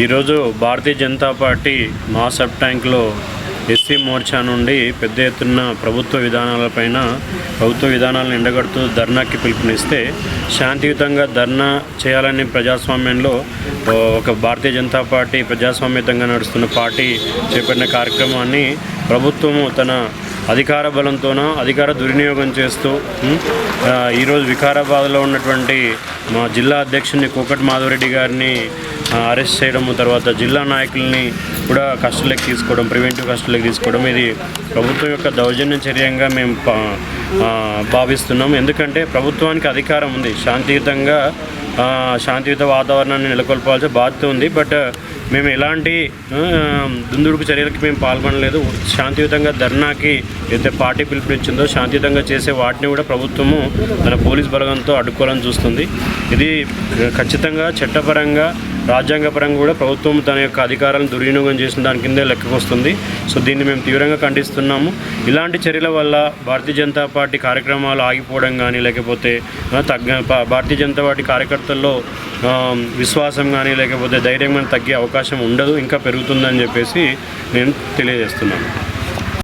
ఈరోజు భారతీయ జనతా పార్టీ మా సబ్ ట్యాంక్లో ఎస్సీ మోర్చా నుండి పెద్ద ఎత్తున ప్రభుత్వ విధానాలపైన ప్రభుత్వ విధానాలను ఎండగడుతూ ధర్నాకి పిలుపునిస్తే శాంతియుతంగా ధర్నా చేయాలని ప్రజాస్వామ్యంలో ఒక భారతీయ జనతా పార్టీ ప్రజాస్వామ్యతంగా నడుస్తున్న పార్టీ చేపట్టిన కార్యక్రమాన్ని ప్రభుత్వము తన అధికార బలంతోనో అధికార దుర్వినియోగం చేస్తూ ఈరోజు వికారాబాద్లో ఉన్నటువంటి మా జిల్లా అధ్యక్షుడిని కోకట్ మాధవరెడ్డి గారిని అరెస్ట్ చేయడము తర్వాత జిల్లా నాయకుల్ని కూడా కస్టడీలోకి తీసుకోవడం ప్రివెంటివ్ కస్టడీలోకి తీసుకోవడం ఇది ప్రభుత్వం యొక్క దౌర్జన్య చర్యంగా మేము భావిస్తున్నాం. ఎందుకంటే ప్రభుత్వానికి అధికారం ఉంది. శాంతియుతంగా శాంతియుత వాతావరణాన్ని నెలకొల్పాల్సిన బాధ్యత ఉంది. బట్ మేము ఎలాంటి దుందుడుపు దుందుడుకు చర్యలకి మేము పాల్గొనలేదు. శాంతియుతంగా ధర్నాకి ఏదైతే పార్టీ పిలుపునిచ్చిందో శాంతియుతంగా చేసే వాటిని కూడా ప్రభుత్వము తన పోలీస్ బలగంతో అడ్డుకోవాలని చూస్తుంది. ఇది ఖచ్చితంగా చట్టపరంగా రాజ్యాంగపరంగా కూడా ప్రభుత్వం తన యొక్క అధికారాలను దుర్వినియోగం చేసిన దాని కిందే లెక్కకొస్తుంది సో దీన్ని మేము తీవ్రంగా ఖండిస్తున్నాము. ఇలాంటి చర్యల వల్ల భారతీయ జనతా పార్టీ కార్యక్రమాలు ఆగిపోవడం కానీ లేకపోతే తగ్గ భారతీయ జనతా పార్టీ కార్యకర్తల్లో విశ్వాసం కానీ లేకపోతే ధైర్యం కానీ తగ్గే అవకాశం ఉండదు. ఇంకా పెరుగుతుందని చెప్పేసి నేను తెలియజేస్తున్నాను.